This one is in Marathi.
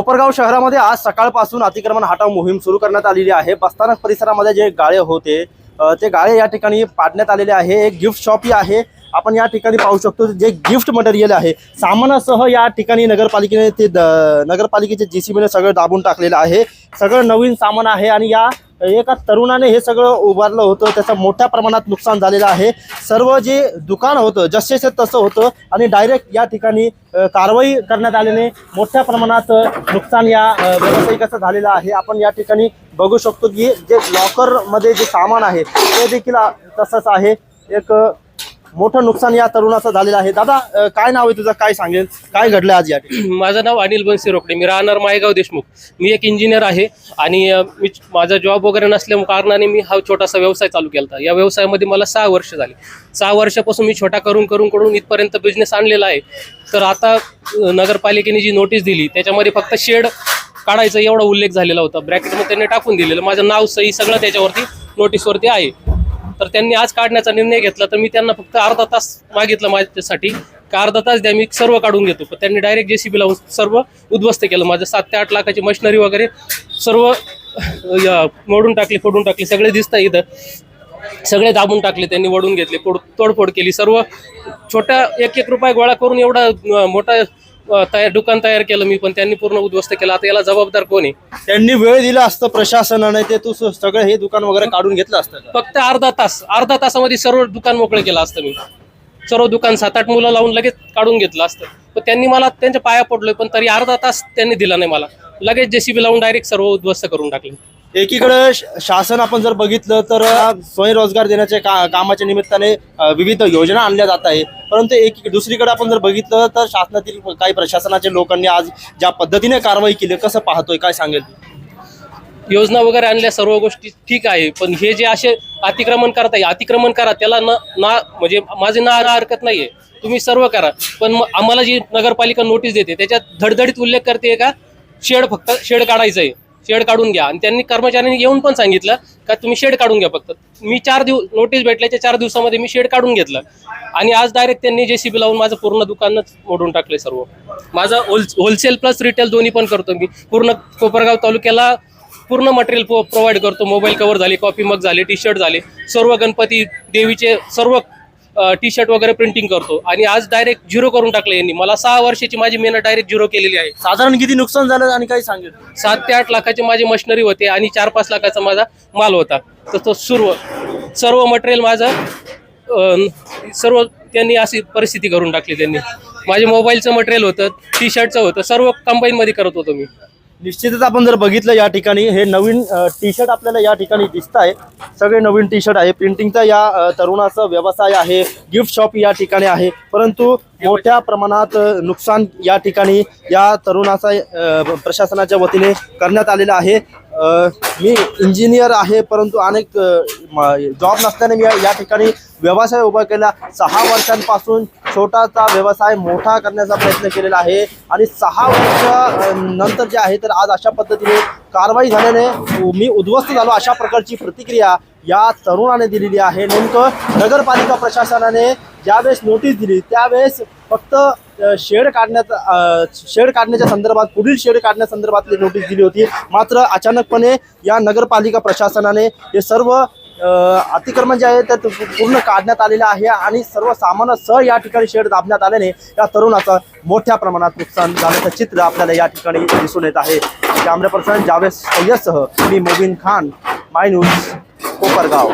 कोपरगाव शहरामध्ये आज सकाळपासून अतिक्रमण हटाव मोहीम सुरू करण्यात आलेली आहे. बस्तानक परिसरामध्ये जे गाळे होते ते गाळे या ठिकाणी पाडण्यात आलेले आहे. एक गिफ्ट शॉपही आहे. आपण या ठिकाणी पाहू शकतो जे गिफ्ट मटेरियल आहे. सामानासह या ठिकाणी नगरपालिकेने ते द- नगरपालिकेचे जे सी बीने सगळं दाबून टाकलेलं आहे. सगळं नवीन सामान आहे आणि या एका तरुणाने हे सगळं उभारलं होतं. त्याचं मोठ्या प्रमाणात नुकसान झालेलं आहे. सर्व जे दुकान होतं जसेच तसं होतं आणि डायरेक्ट या ठिकाणी कारवाई करण्यात आल्याने मोठ्या प्रमाणात नुकसान या व्यावसायिकाचं झालेलं आहे. आपण या ठिकाणी बघू शकतो की जे लॉकरमध्ये जे सामान आहे ते देखील तसंच आहे. एक मोठं नुकसान या तरुणाचं झालेलं आहे. दादा अ, काय नाव आहे तुझं? काय सांगेल? काय घडलं आज या ठिकाणी? माझं नाव अनिल बनसे रोकडे. मी राहणार मायगाव देशमुख. मी एक इंजिनियर आहे आणि अ, मी माझा जॉब वगैरे नसल्या कारणाने मी हा छोटासा व्यवसाय चालू केला होता या व्यवसायामध्ये मला सहा वर्ष झाली. सहा वर्षापासून मी छोटा करून करून करून इथपर्यंत बिझनेस आणलेला आहे. तर आता अ, नगरपालिकेने जी नोटीस दिली त्याच्यामध्ये फक्त शेड काढायचा एवढा उल्लेख झालेला होता. ब्रॅकेटमध्ये त्यांनी टाकून दिलेलं. माझं नाव सही सगळं त्याच्यावरती नोटीसवरती आहे. तर त्यांनी आज काढण्याचा निर्णय घेतला. तर मी त्यांना फक्त अर्धा तास मागितलं माझ्यासाठी. का अर्धा तास द्या मी सर्व काढून घेतो. पण त्यांनी डायरेक्ट जे सी बी लावून सर्व उद्ध्वस्त केलं. माझं सात ते आठ लाखाची मशिनरी वगैरे सर्व मोडून टाकली फोडून टाकली. सगळे दिसतं इथं. सगळे दाबून टाकले त्यांनी वडून घेतले तोडफोड केली. सर्व छोट्या एक एक रुपये गोळा करून एवढा मोठा तयार दुकान तयार केलं मी पण त्यांनी पूर्ण उद्ध्वस्त केलं. आता याला जबाबदार कोण आहे? त्यांनी वेळ दिला असतं प्रशासनाने ते तू स- सगळं हे दुकान वगैरे काढून घेतलं असतं का? फक्त अर्धा तास अर्धा तासामध्ये सर्व दुकान मोकळं केलं असतं मी. सर्व दुकान सात आठ मुलं लावून लगेच काढून घेतलं असतं. पण त्यांनी मला त्यांच्या पाया पडलोय पण तरी अर्धा तास त्यांनी दिला नाही मला. लगेच जेसीबी लावून डायरेक्ट सर्व उद्ध्वस्त करून टाकले. एकीकडे श- शासन आपण जर बघितलं तर स्वयंरोजगार देण्याच्या का कामाच्या निमित्ताने विविध योजना आणल्या जात आहे. परंतु एक दुसरीकडे आपण जर बघितलं तर शासनातील काही प्रशासनाच्या लोकांनी आज ज्या पद्धतीने कारवाई केली कसं पाहतोय काय सांगेल? योजना वगैरे आणल्या सर्व गोष्टी ठीक आहे. पण हे जे असे अतिक्रमण करताय अतिक्रमण करा त्याला न ना म्हणजे माझे ना हरकत नाहीये. तुम्ही सर्व करा. पण मग आम्हाला जी नगरपालिका नोटीस देते त्याच्यात धडधडीत उल्लेख करते का? शेड फक्त शेड काढायचं आहे शेड काढून घ्या. आणि त्यांनी कर्मचाऱ्यांनी येऊन पण सांगितलं का तुम्ही शेड काढून घ्या फक्त. मी चार दिवस नोटीस भेटल्याच्या चार दिवसामध्ये मी शेड काढून घेतलं. आणि आज डायरेक्ट त्यांनी जे सी बी लावून माझं पूर्ण दुकानच मोडून टाकले सर्व. माझं होल होलसेल प्लस रिटेल दोन्ही पण करतो मी. पूर्ण कोपरगाव तालुक्याला पूर्ण मटेरियल प्रोव्हाइड करतो. मोबाईल कवर झाले कॉफी मग झाले टी शर्ट झाले. सर्व गणपती देवीचे सर्व टी शर्ट वगैरे प्रिंटिंग करतो. आणि आज डायरेक्ट झिरो करून टाकलं यांनी. मला सहा वर्षाची माझी मेहनत डायरेक्ट झिरो केलेली आहे. साधारण किती नुकसान झालं आणि काय सांगेल? सात ते आठ लाखाची माझी मशिनरी होते आणि चार पाच लाखाचा माझा माल होता. तर तो सर्व सर्व मटेरियल माझं सर्व त्यांनी अशी परिस्थिती करून टाकली त्यांनी. माझे मोबाईलचं मटेरियल होतं टी शर्टचं होतं सर्व कंबाईनमध्ये करत होतो मी. निश्चितच आपण जर बघितलं या ठिकाणी हे नवीन टी शर्ट आपल्याला या ठिकाणी दिसत आहे सगळे नवीन टी शर्ट आहे. प्रिंटिंगचा या तरुणाचा व्यवसाय आहे. गिफ्ट शॉप या ठिकाणी आहे. परंतु मोठ्या प्रमाणात नुकसान या ठिकाणी या तरुणाचा प्रशासनाच्या वतीने करण्यात आलेलं आहे. मी इंजिनियर आहे परंतु अनेक जॉब नसल्याने मी या- ठिकाणी व्यवसाय उभा केला. सहा वर्षांपासून छोटासा व्यवसाय मोठा करण्याचा प्रयत्न केलेला आहे. आणि सहा वर्ष नंतर जे आहे तर आज अशा पद्धतीने कारवाई झाल्याने मी उद्ध्वस्त झालो. अशा प्रकारची प्रतिक्रिया या तरुणाने दिलेली आहे. नेमकं नगरपालिका प्रशासनाने ज्यावेळेस नोटीस दिली त्यावेळेस फक्त शेड काढण्यात शेड काढण्याच्या संदर्भात पुढील शेड काढण्यासंदर्भातली नोटीस दिली होती. मात्र अचानकपणे या नगरपालिका प्रशासनाने हे सर्व अतिक्रमण जे आहे ते पूर्ण काढण्यात आलेलं आहे आणि सर्व सामानासह या ठिकाणी शेड दाबण्यात आल्याने या तरुणाचं मोठ्या प्रमाणात नुकसान झाल्याचं चित्र आपल्याला या ठिकाणी दिसून येत आहे. कॅमेरा पर्सन जावेद सय्यदसह मी मोबिन खान माय न्यूज कोपरगाव.